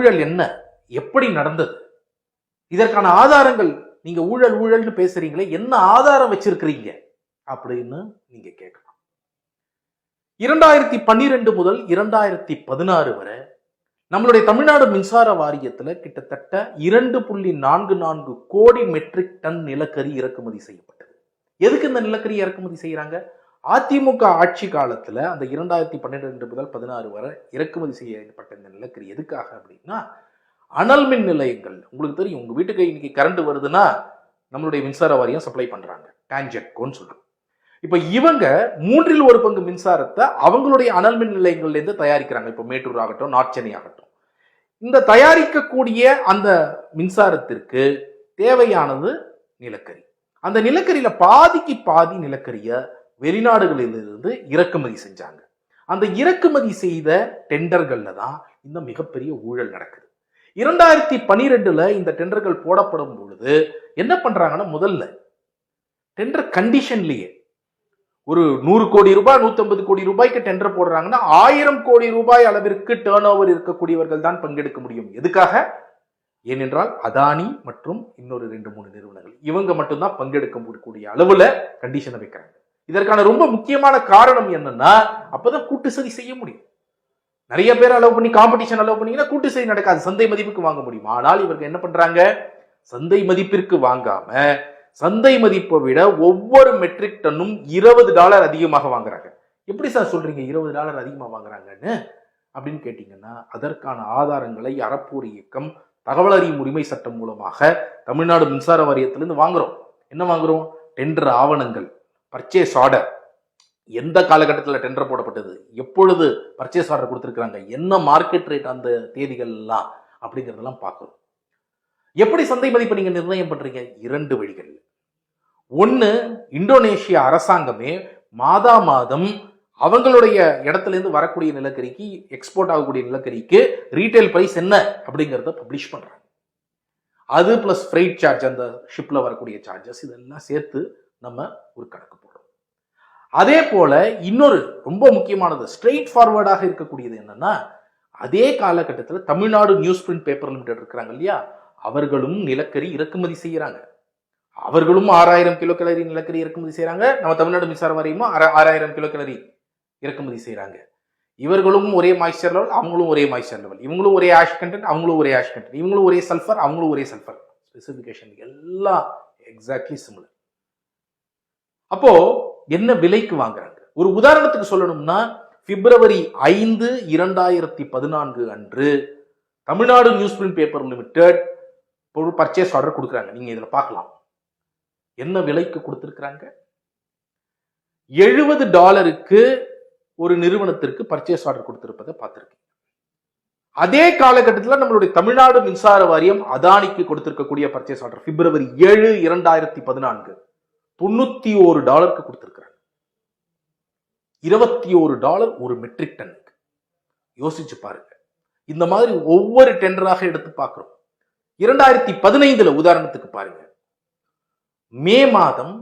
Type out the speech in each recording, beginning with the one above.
ஊழல் என்ன? எப்படி நடந்தது? இதற்கான ஆதாரங்கள் நீங்க ஊழல் ஊழல்னு பேசுறீங்களே என்ன ஆதாரம் வச்சிருக்கிறீங்க? அப்படின்னு நீங்க கேட்கலாம். இரண்டாயிரத்தி பன்னிரெண்டு முதல் இரண்டாயிரத்தி பதினாறு வரை நம்மளுடைய தமிழ்நாடு மின்சார வாரியத்துல கிட்டத்தட்ட இரண்டு புள்ளி நான்கு நான்கு கோடி மெட்ரிக் டன் நிலக்கரி இறக்குமதி செய்யப்பட்டது. எதுக்கு இந்த நிலக்கரி இறக்குமதி செய்யறாங்க? அதிமுக ஆட்சி காலத்தில் அந்த இரண்டாயிரத்தி பன்னிரெண்டு முதல் பதினாறு வரை இறக்குமதி செய்யப்பட்ட இந்த நிலக்கரி எதுக்காக அப்படின்னா அனல் மின் நிலையங்கள். உங்களுக்கு தெரியும் உங்கள் வீட்டுக்கு இன்னைக்கு கரண்ட் வருதுன்னா நம்மளுடைய மின்சார வாரியம் சப்ளை பண்ணுறாங்க டான்ஜெக்கோன்னு சொல்கிறோம் இப்போ இவங்க மூன்றில் ஒரு பங்கு மின்சாரத்தை அவங்களுடைய அனல் மின் நிலையங்கள்லேருந்து தயாரிக்கிறாங்க. இப்போ மேட்டூர் ஆகட்டும் நார்த் சென்னை ஆகட்டும். இந்த தயாரிக்கக்கூடிய அந்த மின்சாரத்திற்கு தேவையானது நிலக்கரி. அந்த நிலக்கரியில் பாதிக்கு பாதி நிலக்கரியை வெளிநாடுகளிலிருந்து இறக்குமதி செஞ்சாங்க. அந்த இறக்குமதி செய்த டெண்டர்களில் தான் இந்த மிகப்பெரிய ஊழல் நடக்குது. இரண்டாயிரத்தி பனிரெண்டுல இந்த டெண்டர்கள் போடப்படும் பொழுது என்ன பண்றாங்கன்னா முதல்ல டெண்டர் கண்டிஷன்லயே ஒரு நூறு கோடி ரூபாய் நூற்றம்பது கோடி ரூபாய்க்கு டெண்டர் போடுறாங்கன்னா ஆயிரம் கோடி ரூபாய் அளவிற்கு டேர்ன் ஓவர் இருக்கக்கூடியவர்கள் தான் பங்கெடுக்க முடியும். எதுக்காக? ஏனென்றால் அதானி மற்றும் இன்னொரு ரெண்டு மூணு நிறுவனங்கள் இவங்க மட்டும்தான் பங்கெடுக்க முடியக்கூடிய அளவுல கண்டிஷனை வைக்கிறாங்க. இதற்கான ரொம்ப முக்கியமான காரணம் என்னன்னா அப்பதான் கூட்டு சதி செய்ய முடியும். நிறைய பேர் அலோவ் பண்ணி காம்படிஷன் அலோவ் பண்ணீங்கன்னா கூட்டு சதி நடக்காது. சந்தை மதிப்புக்கு வாங்க முடியும். ஆனால் இவர்கள் என்ன பண்றாங்க? சந்தை மதிப்பிற்கு வாங்காம சந்தை மதிப்பை விட ஒவ்வொரு மெட்ரிக் டன்னும் இருபது டாலர் அதிகமாக வாங்குறாங்க. எப்படி சார் சொல்றீங்க? இருபது டாலர் அதிகமாக வாங்குறாங்கன்னு? அப்படின்னு கேட்டீங்கன்னா அதற்கான ஆதாரங்களை அறப்போர் இயக்கம் தகவல் அறியும் உரிமை சட்டம் மூலமாக தமிழ்நாடு மின்சார வாரியத்திலிருந்து வாங்குறோம். என்ன வாங்குறோம்? டெண்டர் ஆவணங்கள். பர்ச்சேஸ் ஆர்டர் எந்த காலகட்டத்தில் டெண்டர் போடப்பட்டது? எப்பொழுது பர்ச்சேஸ் ஆர்டர் கொடுத்துருக்குறாங்க? என்ன மார்க்கெட் ரேட் அந்த தேதிகள்லாம்? அப்படிங்கிறதெல்லாம் பார்க்குறோம் எப்படி சந்தை மதிப்பை நீங்கள் நிர்ணயம் பண்ணுறீங்க இரண்டு வழிகள். ஒன்று இந்தோனேஷிய அரசாங்கமே மாதா மாதம் அவங்களுடைய இடத்துல இருந்து வரக்கூடிய நிலக்கரிக்கு எக்ஸ்போர்ட் ஆகக்கூடிய நிலக்கரிக்கு ரீட்டைல் ப்ரைஸ் என்ன? அப்படிங்கிறத பப்ளிஷ் பண்ணுறாங்க அது ப்ளஸ் ஃப்ரைட் சார்ஜ் அந்த ஷிப்பில் வரக்கூடிய சார்ஜஸ் இதெல்லாம் சேர்த்து நம்ம ஒரு கணக்கு போடுறோம். அதே போல இன்னொரு ரொம்ப முக்கியமானது ஸ்ட்ரெயிட் ஃபார்வர்டாக இருக்கக்கூடியது என்னன்னா அதே காலகட்டத்தில் Tamil Nadu news print paper limited இருக்கிறாங்க இல்லையா? அவர்களும் நிலக்கரி இறக்குமதி செய்கிறாங்க அவர்களும் ஆறாயிரம் கிலோ கலரி நிலக்கரி இறக்குமதி செய்கிறாங்க நம்ம தமிழ்நாடு மின்சார வாரியமும் ஆறாயிரம் கிலோ கலரி இறக்குமதி செய்கிறாங்க இவர்களும் ஒரே மாய்ஸ்டர் லெவல் அவங்களும் ஒரே மாய்ஸ்சர் லெவல் இவங்களும் ஒரே ஆஷ் கண்டென்ட் அவங்களும் ஒரே ஆஷ் கண்டென்ட் இவங்களும் ஒரே சல்ஃபர் அவங்களும் ஒரே சல்ஃபர் ஸ்பெசிஃபிகேஷன் எல்லாம் எக்ஸாக்ட்லி சிமிலர் அப்போ என்ன விலைக்கு வாங்குறாங்க? ஒரு உதாரணத்துக்கு சொல்லணும்னா பிப்ரவரி ஐந்து இரண்டாயிரத்தி பதினான்கு அன்று Tamil Nadu news print paper limited ஒரு பர்ச்சேஸ் ஆர்டர் கொடுக்குறாங்க. நீங்க இதுல பார்க்கலாம். என்ன விலைக்கு கொடுத்துருக்குறாங்க? எழுபது டாலருக்கு ஒரு நிறுவனத்திற்கு பர்ச்சேஸ் ஆர்டர் கொடுத்திருப்பதை பார்த்துருக்கீங்க. அதே காலகட்டத்தில் நம்மளுடைய தமிழ்நாடு மின்சார வாரியம் அதானிக்கு கொடுத்திருக்கக்கூடிய பர்ச்சேஸ் ஆர்டர் பிப்ரவரி ஏழு இரண்டாயிரத்தி பதினான்கு. தொண்ணூத்தி ஒரு டாலருக்கு கொடுத்துருக்குறாங்க இருபத்தி ஒரு டாலர் ஒரு மெட்ரிக் டன்னுக்கு யோசிச்சு பாருங்க. இந்த மாதிரி ஒவ்வொரு டெண்டராக எடுத்து பார்க்கிறோம். இரண்டாயிரத்தி பதினைந்துல உதாரணத்துக்கு பாருங்க. மே மாதம்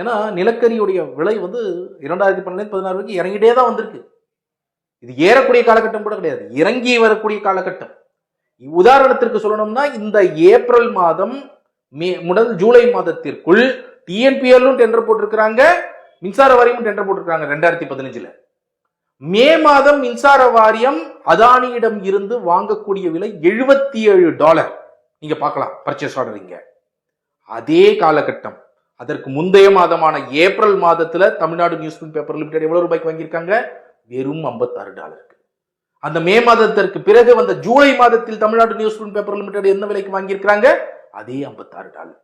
ஏன்னா நிலக்கரியுடைய விலை வந்து இரண்டாயிரத்தி பன்னெண்டு பதினாறு வரைக்கும் இறங்கிட்டே தான் வந்திருக்கு. இது ஏறக்கூடிய காலகட்டம் கூட கிடையாது. இறங்கி வரக்கூடிய காலகட்டம். உதாரணத்திற்கு சொல்லணும்னா இந்த ஏப்ரல் மாதம் மே முதல் ஜூலை மாதத்திற்குள் டிஎன்பிஎல்லும் டெண்டர் போட்டிருக்கிறாங்க மின்சார வாரியமும் டெண்டர் போட்டிருக்காங்க ரெண்டாயிரத்தி பதினஞ்சுல. மே மாதம் மின்சார வாரியம் அதானியிடம் இருந்து வாங்கக்கூடிய விலை எழுபத்தி ஏழு டாலர். நீங்க பார்க்கலாம் பர்ச்சேஸ் ஆர்டர் இங்க. அதே காலகட்டம் அதற்கு முந்தைய மாதமான ஏப்ரல் மாதத்துல Tamil Nadu news print paper limited எவ்வளவு ரூபாய்க்கு வாங்கியிருக்காங்க? வெறும் 56 டாலருக்கு அந்த மே மாதத்திற்கு பிறகு வந்த ஜூலை மாதத்தில் Tamil Nadu news print paper limited என்ன விலைக்கு வாங்கியிருக்காங்க அதே 56 டாலர்.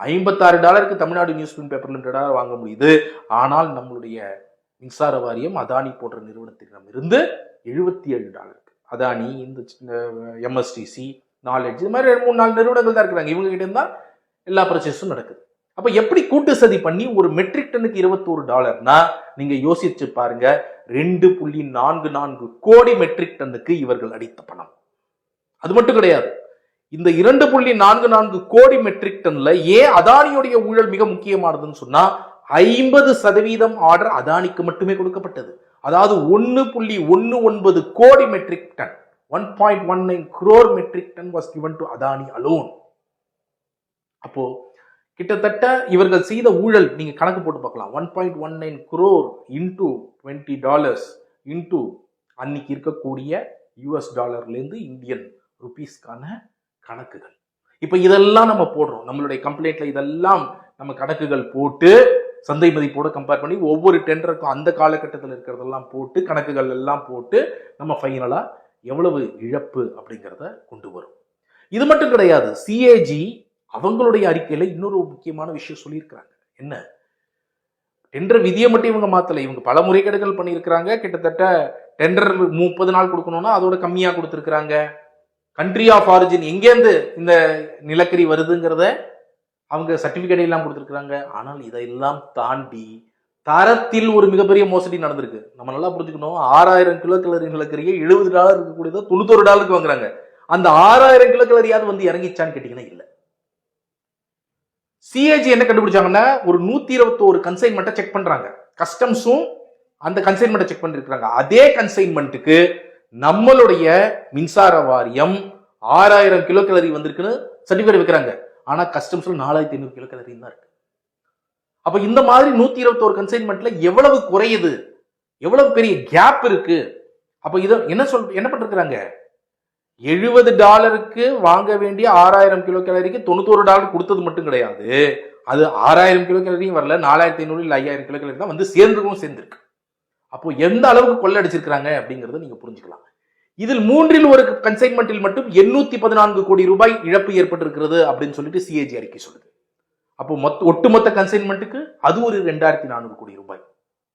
56 டாலருக்கு தமிழ்நாடு நியூஸ் பிரிண்ட் பேப்பர் லிமிடெடாக வாங்க முடியுது. ஆனால் நம்மளுடைய மின்சார வாரியம் அதானி போன்ற நிறுவனத்திடம் இருந்து எழுபத்தி ஏழு டாலருக்கு. அதானி இந்த எம்எஸ்டிசி நாலேஜ் இது மாதிரி ரெண்டு மூணு நாலு நிறுவனங்கள் தான் இருக்கிறாங்க. இவங்க கிட்ட இருந்தால் எல்லா பர்ச்சேஸும் நடக்குது. அப்போ எப்படி கூட்டு சதி பண்ணி ஒரு மெட்ரிக் டன்னுக்கு இருபத்தோரு டாலர்னா நீங்கள் யோசிச்சு பாருங்க. ரெண்டு புள்ளி நான்கு நான்கு கோடி மெட்ரிக் டன்னுக்கு இவர்கள் அடித்த பணம். அது மட்டும் கிடையாது. இந்த இரண்டு புள்ளி நான்கு நான்கு கோடி மெட்ரிக் டன்ல ஏன் அதானியுடைய ஊழல் மிக முக்கியமானதுன்னு சொன்னா ஐம்பது சதவீதம் ஆர்டர் அதானிக்கு மட்டுமே கொடுக்கப்பட்டது. அதாவது ஒன்னு புள்ளி ஒன்னு ஒன்பது crore metric ton one point one nine crore metric ton was given to Adani alone அப்போ கிட்டத்தட்ட இவர்கள் செய்த ஊழல் நீங்க கணக்கு போட்டு பார்க்கலாம். One point one nine crore into twenty dollars into அன்னைக்கு இருக்கக்கூடிய யூஎஸ் டாலர்லேருந்து இந்தியன் ருபீஸ்க்கான கணக்குகள். இப்போ இதெல்லாம் நம்ம போடுறோம். நம்மளுடைய கம்ப்ளைண்ட்ல இதெல்லாம் நம்ம கணக்குகள் போட்டு சந்தை மதிப்போட கம்பேர் பண்ணி ஒவ்வொரு டெண்டருக்கும் அந்த காலகட்டத்தில் இருக்கிறதெல்லாம் போட்டு கணக்குகள் எல்லாம் போட்டு நம்ம ஃபைனலாக எவ்வளவு இழப்பு அப்படிங்கிறத கொண்டு வரும். இது மட்டும் கிடையாது. சிஏஜி அவங்களுடைய அறிக்கையில் இன்னொரு முக்கியமான விஷயம் சொல்லியிருக்கிறாங்க. என்ன? டெண்டர் விதியை மட்டும் இவங்க மாற்றலை இவங்க பல முறைகேடுகள் பண்ணியிருக்கிறாங்க. கிட்டத்தட்ட டெண்டர் முப்பது நாள் கொடுக்கணும்னா அதோட கம்மியாக கொடுத்துருக்குறாங்க. கண்ட்ரி ஆஃப் ஆரிஜின் எங்கேருந்து இந்த நிலக்கரி வருதுங்கிறத அவங்க சர்டிபிகேட் எல்லாம் கொடுத்துருக்குறாங்க. ஆனால் இதையெல்லாம் தாண்டி தரத்தில் ஒரு மிகப்பெரிய மோசடி நடந்திருக்கு. நம்ம நல்லா புரிஞ்சுக்கணும். ஆறாயிரம் கிலோ கலரி நிலக்கரியை எழுபது டாலர் இருக்கக்கூடியதை தொண்ணூத்தொரு டாலருக்கு வாங்குறாங்க. அந்த ஆறாயிரம் கிலோ கலரியாவது வந்து இறங்கிச்சான்னு கேட்டீங்கன்னா இல்லை. சிஏஜி என்ன கண்டுபிடிச்சாங்கன்னா ஒரு நூத்தி இருபத்தோரு கன்சைன்மெண்ட்டை செக் பண்றாங்க. கஸ்டம்ஸும் அந்த கன்சைன்மெண்ட்டை செக் பண்ணிருக்காங்க அதே கன்சைன்மெண்ட்டுக்கு நம்மளுடைய மின்சார வாரியம் ஆறாயிரம் கிலோ கலரி வந்திருக்குன்னு சர்டிஃபிகேட் வைக்கிறாங்க. ஆனால் கஸ்டம்ஸில் நாலாயிரத்தி ஐநூறு கிலோ கலரி தான் இருக்கு. அப்போ இந்த மாதிரி நூற்றி இருபத்தோரு கன்சைன்மெண்ட்ல எவ்வளவு குறையுது? எவ்வளவு பெரிய கேப் இருக்கு? அப்போ இதை என்ன சொல் என்ன பண்ணிருக்கிறாங்க? எழுபது டாலருக்கு வாங்க வேண்டிய ஆறாயிரம் கிலோ கேலரிக்கு தொண்ணூத்தோரு டாலர் கொடுத்தது மட்டும் கிடையாது. அது ஆறாயிரம் கிலோ கேலரியும் வரல நாலாயிரத்தி ஐநூறு இல்லை ஐயாயிரம் கிலோ கேலரி தான் வந்து சேர்ந்துருக்கும் சேர்ந்துருக்கு. அப்போ எந்த அளவுக்கு கொள்ளடிச்சிருக்கிறாங்க அப்படிங்கிறத நீங்க புரிஞ்சுக்கலாம். இதில் மூன்றில் ஒரு கன்சைன்மெண்ட்டில் மட்டும் எண்ணூத்தி பதினான்கு கோடி ரூபாய் இழப்பு ஏற்பட்டிருக்கிறது அப்படின்னு சொல்லிட்டு சிஏஜி அறிக்கை சொல்லுது. அப்போ மொத்த ஒட்டுமொத்த கன்சைன்மெண்ட்டுக்கு அது ஒரு ரெண்டாயிரத்தி நானூறு கோடி ரூபாய்.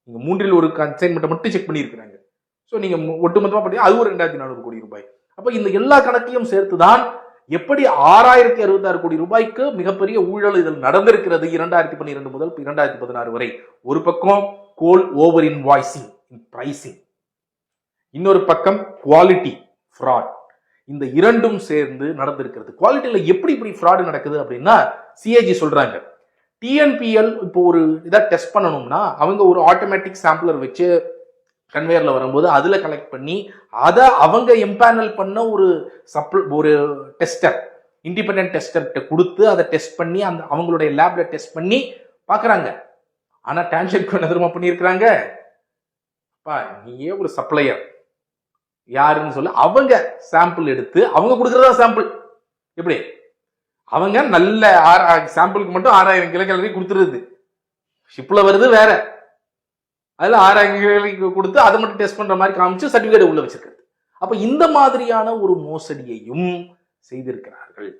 நீங்க மூன்றில் ஒரு கன்சைன்மெண்ட்டை மட்டும் செக் பண்ணியிருக்கிறாங்க. ஸோ நீங்க ஒட்டுமொத்தமாக ஒட்டுமொத்தமா பார்த்தீங்கன்னா அது ஒரு ரெண்டாயிரத்தி நானூறு கோடி ரூபாய். அப்போ இந்த எல்லா கணக்கையும் சேர்த்து தான் எப்படி ஆறாயிரத்தி அறுபத்தாறு கோடி ரூபாய்க்கு மிகப்பெரிய ஊழல் இதில் நடந்திருக்கிறது இரண்டாயிரத்தி பன்னிரெண்டு முதல் இரண்டாயிரத்தி பதினாறு வரை. ஒரு பக்கம் கோல் ஓவர் இன்வாய்சிங் பிரைசிங் இன்னொரு பக்கம் குவாலிட்டி ஃப்ராட் இந்த இரண்டும் சேர்ந்து நடந்திருக்கிறது. குவாலிட்டியில் எப்படி இப்படி ஃப்ராடு நடக்குது அப்படின்னா சிஏஜி சொல்றாங்க. டிஎன்பிஎல் இப்போ ஒரு இதை டெஸ்ட் பண்ணணும்னா அவங்க ஒரு ஆட்டோமேட்டிக் சாம்பிளர் வச்சு கன்வேயரில் வரும்போது அதில் கலெக்ட் பண்ணி அதை அவங்க எம்பேனல் பண்ண ஒரு சப்ள ஒரு டெஸ்டர் இண்டிபெண்ட் டெஸ்டர்கிட்ட கொடுத்து அதை டெஸ்ட் பண்ணி அந்த அவங்களுடைய லேபில் டெஸ்ட் பண்ணி பார்க்குறாங்க. ஆனா டான்ஷனுக்கு என்ன திரும்ப பண்ணியிருக்கிறாங்க? அப்பா நீயே ஒரு சப்ளையர் யாருன்னு சொல்லி அவங்க சாம்பிள் எடுத்து அவங்க கொடுக்குறதா சாம்பிள் எப்படி? அவங்க நல்ல சாம்பிளுக்கு மட்டும் ஆறாயிரம் கிலோ கலரி கொடுத்துருது ஷிப்பில் வருது வேற. அதில் ஆறாயிரம் கிலோ கொடுத்து அதை மட்டும் டெஸ்ட் பண்ணுற மாதிரி காமிச்சு சர்டிஃபிகேட் உள்ள வச்சிருக்கிறது. அப்போ இந்த மாதிரியான ஒரு மோசடியையும் செய்திருக்கிறார்கள்.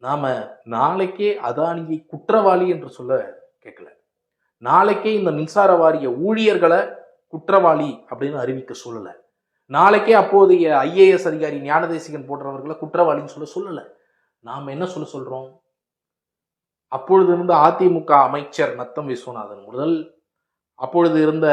நாம நாளைக்கே அதானியை குற்றவாளி என்று சொல்ல கேட்கல. நாளைக்கே இந்த மின்சார வாரிய ஊழியர்களை குற்றவாளி அப்படின்னு அறிவிக்க சொல்லலை. நாளைக்கே அப்போதைய ஐஏஎஸ் அதிகாரி ஞானதேசிகன் போன்றவர்களை குற்றவாளின்னு சொல்ல சொல்லலை. நாம் என்ன சொல்ல சொல்கிறோம் அப்பொழுது இருந்த அதிமுக அமைச்சர் நத்தம் விஸ்வநாதன் முதல் அப்பொழுது இருந்த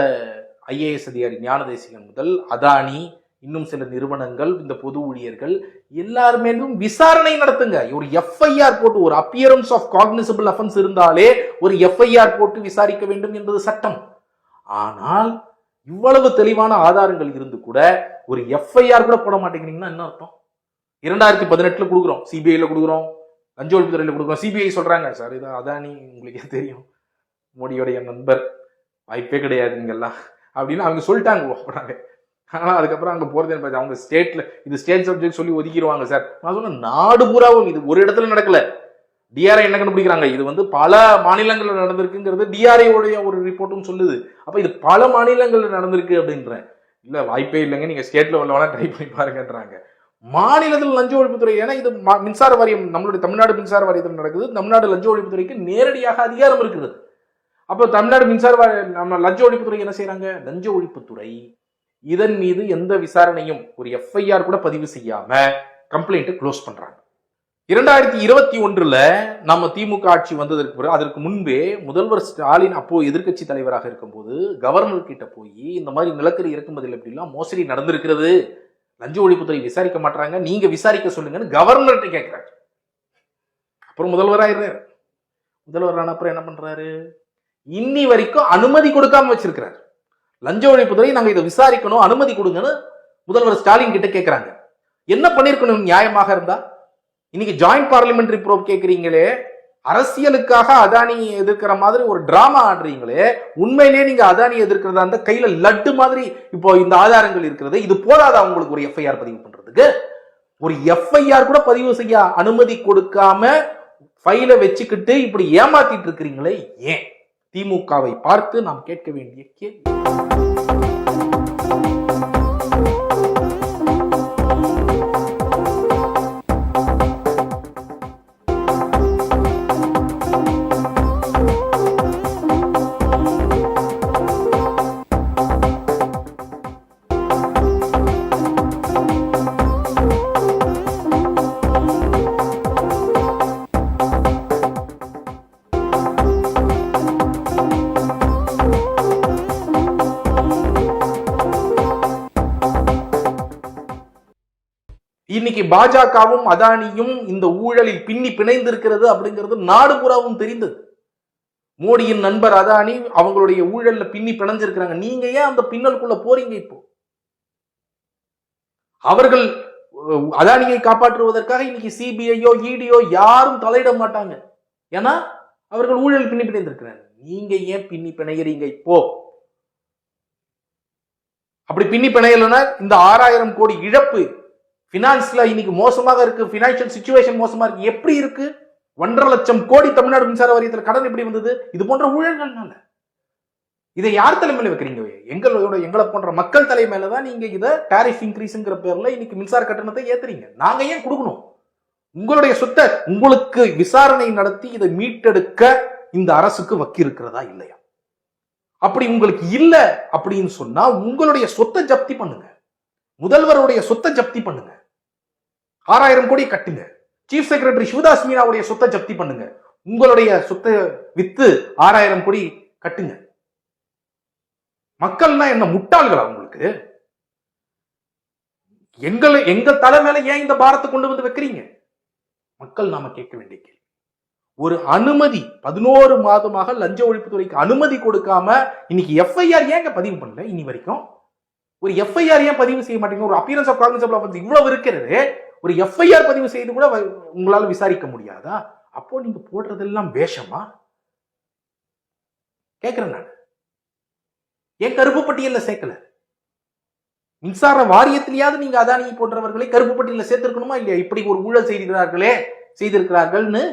ஐஏஎஸ் அதிகாரி ஞானதேசிகன் முதல் அதானி இன்னும் சில நிறுவனங்கள் இந்த பொது ஊழியர்கள் எல்லாருமேலும் விசாரணை நடத்துங்க. ஒரு எஃப்ஐஆர் போட்டு ஒரு அப்பியரன்ஸ் ஆஃப் காக்னிசபிள் அஃபென்ஸ் இருந்தாலே ஒரு எஃப்ஐஆர் போட்டு விசாரிக்க வேண்டும் என்பது சட்டம். ஆனால் இவ்வளவு தெளிவான ஆதாரங்கள் இருந்து கூட ஒரு எஃப்ஐஆர் கூட போட மாட்டேங்கிறீங்கன்னா என்ன அர்த்தம்? இரண்டாயிரத்தி பதினெட்டுல கொடுக்குறோம். சிபிஐல கொடுக்குறோம். லஞ்ச ஒழிப்புத்துறையில கொடுக்குறோம் சிபிஐ சொல்றாங்க சார் இது அதானி உங்களுக்கே தெரியும். மோடியோடைய நண்பர். வாய்ப்பே கிடையாது இங்கெல்லாம் அப்படின்னு அவங்க சொல்லிட்டாங்க போனாங்க ஆனால் அதுக்கப்புறம் அங்கே போகிறது என்ன அவங்க ஸ்டேட்டில் இது ஸ்டேட் சப்ஜெக்ட் சொல்லி ஒதுக்கிடுவாங்க சார் நான் சொன்னேன் நாடு பூராவும் இது ஒரு இடத்துல நடக்கல. டிஆர்ஐ என்ன கண்டுபிடிக்கிறாங்க? இது வந்து பல மாநிலங்களில் நடந்திருக்குங்கிறது டிஆர்ஐயோடைய ஒரு ரிப்போர்ட்டும் சொல்லுது. அப்போ இது பல மாநிலங்களில் நடந்திருக்கு அப்படின்றேன். இல்லை வாய்ப்பே இல்லைங்க. நீங்கள் ஸ்டேட் லெவல்ல வேணால் ட்ரை பண்ணி பாருங்கன்றாங்க. மாநிலத்தில் லஞ்ச ஒழிப்புத்துறை ஏன்னா இது மின்சார வாரியம் நம்மளுடைய தமிழ்நாடு மின்சார வாரியத்தில் நடக்குது. தமிழ்நாடு லஞ்ச ஒழிப்புத்துறைக்கு நேரடியாக அதிகாரம் இருக்கிறது அப்போ தமிழ்நாடு மின்சார வாரிய நம்ம லஞ்ச ஒழிப்புத்துறை என்ன செய்கிறாங்க லஞ்ச ஒழிப்புத்துறை இதன் மீது எந்த விசாரணையும் ஒரு எஃப்ஐஆர் கூட பதிவு செய்யாம கம்ப்ளைண்ட்டை க்ளோஸ் பண்றாங்க. இரண்டாயிரத்தி இருபத்தி ஒன்றுல நம்ம திமுக ஆட்சி வந்ததற்கு பிறகு அதற்கு முன்பே முதல்வர் ஸ்டாலின் அப்போ எதிர்க்கட்சி தலைவராக இருக்கும்போது கவர்னர் கிட்ட போய் இந்த மாதிரி நிலக்கரி இறக்குமதியில் எப்படிலாம் மோசடி நடந்திருக்கிறது. லஞ்ச ஒழிப்புத்துறை விசாரிக்க மாட்டாங்க நீங்க விசாரிக்க சொல்லுங்கன்னு கவர்னர்கிட்ட கேட்கிறாரு. அப்புறம் முதல்வராயிடுறாரு முதல்வரான அப்புறம் என்ன பண்றாரு? இன்னி வரைக்கும் அனுமதி கொடுக்காம வச்சிருக்கிறாரு. லஞ்ச ஒழிப்புத்துறை நாங்கள் இதை விசாரிக்கணும் அனுமதி கொடுங்கன்னு முதல்வர் ஸ்டாலின் கிட்ட கேட்குறாங்க என்ன பண்ணிருக்கணும் நியாயமாக இருந்தா? இன்னைக்கு ஜாயிண்ட் பார்லிமெண்ட்ரி ப்ரோப் கேட்குறீங்களே அரசியலுக்காக அதானி எதிர்க்கிற மாதிரி ஒரு டிராமா ஆடுறீங்களே உண்மையிலேயே நீங்க அதானி எதிர்க்கிறதா இருந்தா கையில லட்டு மாதிரி இப்போ இந்த ஆதாரங்கள் இருக்கிறது இது போதாதா உங்களுக்கு ஒரு எஃப்ஐஆர் பதிவு பண்றதுக்கு? ஒரு எஃப்ஐஆர் கூட பதிவு செய்ய அனுமதி கொடுக்காம ஃபைலை வச்சுக்கிட்டு இப்படி ஏமாத்திட்டு இருக்கிறீங்களே ஏன்? திமுகவை பார்த்து நாம் கேட்க வேண்டிய கேள்வி. பாஜகவும் அதானியும் இந்த ஊழலில் பின்னி பிணைந்திருக்கிறது அப்படிங்கிறது நாடு புறாவும் தெரிந்தது. மோடியின் நண்பர் அதானி அவங்களுடைய ஊழல்ல பின்னி பிணைஞ்சிருக்கிறாங்க. நீங்க ஏன் அந்த பின்னலுக்குள்ள போறீங்க இப்போ? அவர்கள் அதானியை காப்பாற்றுவதற்காக இன்னைக்கு சிபிஐயோ இடியோ யாரும் தலையிட மாட்டாங்க. ஏன்னா அவர்கள் ஊழல் பின்னி பிணைந்திருக்கிறாங்க. நீங்க ஏன் பின்னி பிணைகிறீங்க இப்போ? அப்படி பின்னி பிணையலன்னா இந்த ஆறாயிரம் கோடி இழப்பு ஃபினான்ஸில் இன்னைக்கு மோசமாக இருக்கு. ஃபினான்ஷியல் சுச்சுவேஷன் மோசமாக இருக்கு. எப்படி இருக்கு? ஒன்றரை லட்சம் கோடி தமிழ்நாடு மின்சார வாரியத்தில் கடன் எப்படி வந்தது? இது போன்ற ஊழல்கள்னால. இதை யார் தலைமையில வைக்கிறீங்க? எங்களோட எங்களை போன்ற மக்கள் தலைமையில தான் நீங்க இதை டாரிஃப் இன்க்ரீஸ்ங்கிற பேர்ல இன்னைக்கு மின்சார கட்டணத்தை ஏத்துறீங்க. நாங்க ஏன் கொடுக்கணும்? உங்களுடைய சொத்தை உங்களுக்கு விசாரணை நடத்தி இதை மீட்டெடுக்க இந்த அரசுக்கு வக்கி இருக்கிறதா இல்லையா? அப்படி உங்களுக்கு இல்லை அப்படின்னு சொன்னா உங்களுடைய சொத்தை ஜப்தி பண்ணுங்க. முதல்வருடைய சொத்தை ஜப்தி பண்ணுங்க. ஆறாயிரம் கோடி கட்டுங்க. சீஃப் செக்ரட்டரி சிவதாஸ் மீனாவுடைய சொத்தை ஜப்தி பண்ணுங்க. உங்களுடைய சொத்தை வித்து ஆறாயிரம் கோடி கட்டுங்க. மக்கள்னா என்ன முட்டாள்களா உங்களுக்கு? எங்களை எங்க தலை மேல ஏன் இந்த பாரத்தை கொண்டு வந்து வைக்கிறீங்க? மக்கள் நாம கேட்க வேண்டிய கேள்வி. ஒரு அனுமதி பதினோரு மாதமாக லஞ்ச ஒழிப்புத்துறைக்கு அனுமதி கொடுக்காம இன்னைக்கு எஃப்ஐஆர் ஏங்க பதிவு பண்ணல? இனி வரைக்கும் ஒரு எஃப்ஐஆர் ஏன் பதிவு செய்ய மாட்டீங்க? ஒரு அப்பியரன்ஸ் ஆஃப் காங்கிரஸ் ஆஃப் இவ்வளவு இருக்கிறது. ஒரு எஃப்ஐஆர் பதிவு செய்து கூட உங்களால் உங்களால விசாரிக்க முடியாதா? அப்போ நீங்க போடுறதெல்லாம் வேஷமா? கேக்குறேன் நான். ஏன் கருப்பு பட்டியல்ல சேர்க்கல? மின்சார வாரியத்திலேயாவது நீங்க அதானி போன்றவர்களை கருப்பு பட்டியல சேர்த்திருக்கணுமா? இல்லையா? இப்படி ஒரு ஊழல் செய்திருக்கிறார்களே செய்திருக்கிறார்கள்னு.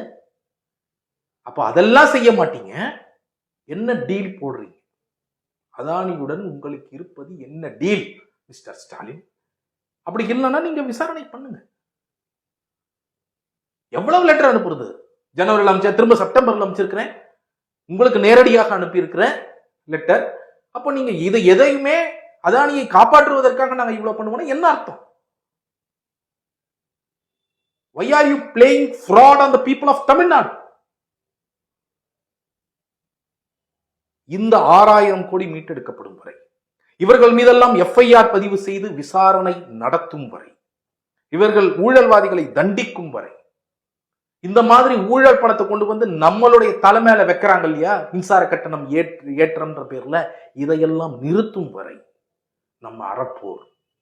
அப்போ அதெல்லாம் செய்ய மாட்டீங்க. என்ன டீல் போடுறீங்க? அதானியுடன் உங்களுக்கு இருப்பது என்ன டீல் மிஸ்டர் ஸ்டாலின் அப்படி இல்லைன்னா நீங்க விசாரணை பண்ணுங்க. எவ்வளவு லெட்டர் அனுப்புறது? ஜனவரியில் அமைச்சர் திரும்ப செப்டம்பர்ல அமைச்சிருக்கிறேன். உங்களுக்கு நேரடியாக அனுப்பியிருக்கிறேன் லெட்டர் அப்போ நீங்க இதை எதையுமே அதானியை காப்பாற்றுவதற்காக நாங்க இவ்வளவு பண்ணுவோம்னா என்ன அர்த்தம்? Why are you playing fraud on the people of Tamil Nadu இந்த ஆறாயிரம் கோடி மீட்டெடுக்கப்படும் வரை. இவர்கள் மீதெல்லாம் எஃப்ஐஆர் பதிவு செய்து விசாரணை நடத்தும் வரை. இவர்கள் ஊழல்வாதிகளை தண்டிக்கும் வரை. இந்த மாதிரி ஊழல் பணத்தை கொண்டு வந்து நம்மளுடைய தலைமையில வைக்கிறாங்க இல்லையா? மின்சார கட்டணம் ஏற்று ஏற்றம்ன்ற பேர்ல இதையெல்லாம் நிறுத்தும் வரை நம்ம அறப்போர்